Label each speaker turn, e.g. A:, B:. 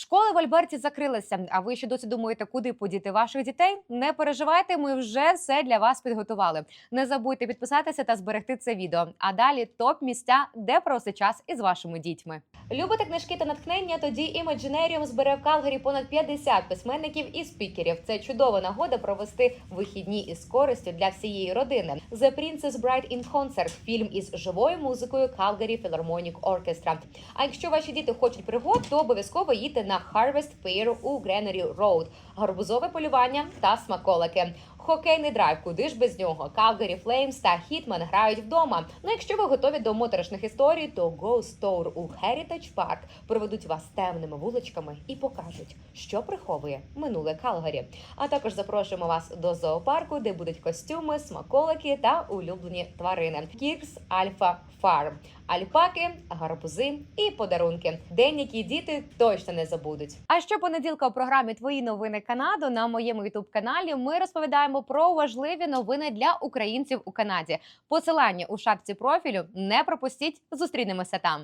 A: Школи в Альберті закрилися. А ви ще досі думаєте, куди подіти ваших дітей? Не переживайте, ми вже все для вас підготували. Не забудьте підписатися та зберегти це відео. А далі топ місця, де провести час із вашими дітьми. Любите книжки та натхнення? Тоді Imaginarium збере в Калгарі понад 50 письменників і спікерів. Це чудова нагода провести вихідні із користю для всієї родини. The Princess Bride in Concert – фільм із живою музикою Calgary Philharmonic Orchestra. А якщо ваші діти хочуть пригод, то обов'язково їдьте на Harvest Fair у Гренері Роуд, гарбузове полювання та смаколики. Хокейний драйв, куди ж без нього? Calgary Flames та Hitman грають вдома. Ну, якщо ви готові до моторошних історій, то Ghost Tour у Heritage Park проведуть вас темними вуличками і покажуть, що приховує минуле Калгарі. А також запрошуємо вас до зоопарку, де будуть костюми, смаколики та улюблені тварини. Кікс Альфа Фарм, альпаки, гарбузи і подарунки. День, який діти точно не забудуть. А щопонеділка у програмі Твої новини Канаду на моєму ютуб каналі ми розповідаємо про важливі новини для українців у Канаді. Посилання у шапці профілю не пропустіть. Зустрінемося там.